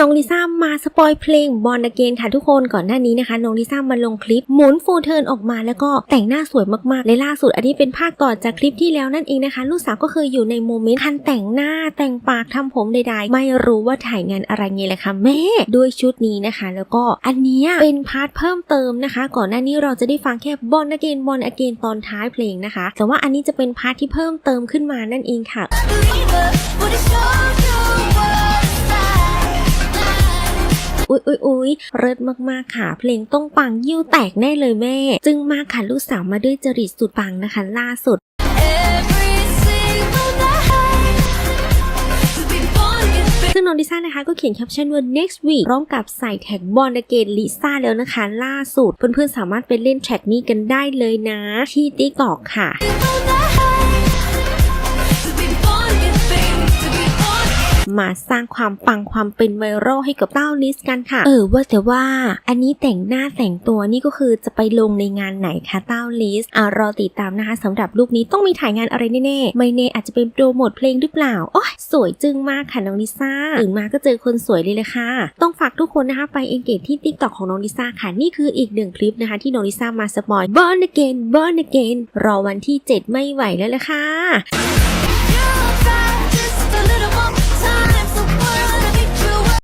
น้องลิซ่ามาสปอยเพลงบอลเกนค่ะทุกคนก่อนหน้านี้นะคะ น้องลิซ่ามาลงคลิปหมุนฟูเทิร์นออกมาแล้วก็แต่งหน้าสวยมากๆและล่าสุดอันนี้เป็นภาคต่อจากคลิปที่แล้วนั่นเองนะคะ ลูกสาวก็คืออยู่ในโมเมนต์คันแต่งหน้าแต่งปากทำผมใดๆ ไม่รู้ว่าถ่ายงานอะไรไงแหละค่ะแม่ด้วยชุดนี้นะคะ แล้วก็อันนี้เป็นพาร์ทเพิ่มเติมนะคะ ก่อนหน้านี้เราจะได้ฟังแค่บอลเกนบอลเกนตอนท้ายเพลงนะคะ แต่ว่าอันนี้จะเป็นพาร์ทที่เพิ่มเติมขึ้นมานั่นเองค่ะ อุ๊ยอุ๊ยอุ๊ยเลิศมากๆค่ะ เพลงต้องปังยิ้วแตกแน่เลยแม่ จึงมากค่ะลูกสาวมาด้วยจริตสุดปังนะคะ ล่าสุดซึ่งน้องดิซ่านะคะก็เขียนแคปชั่นว่า next week ร้อมกับใส่แท็กบอลเกนลิซ่าแล้วนะคะ ล่าสุด เพื่อนๆสามารถไปเล่นแท็กนี้กันได้เลยนะ ที่ติ๊กอกค่ะ มาสร้างความปังความเป็นไวรัลให้กับเต้าลิสกันค่ะ เออว่าแต่ว่าอันนี้แต่งหน้าแต่งตัวนี่ก็คือจะไปลงในงานไหนคะเต้าลิสอ่ารอติดตามนะคะสำหรับลูกนี้ต้องมีถ่ายงานอะไรแน่ๆไม่แน่อาจจะเป็นโปรโมทเพลงหรือเปล่าโอ้ยสวยจึงมากค่ะน้องลิซ่าตื่นมาก็เจอคนสวยเลยเลยค่ะ ต้องฝากทุกคนนะคะไปเอนเกจที่ติ๊กต็อกของน้องลิซ่าค่ะนี่คืออีกหนึ่งคลิปนะคะ ที่น้องลิซ่ามาสปอย Born Again Born Again รอวันที่ 7 ไม่ไหวแล้วละค่ะ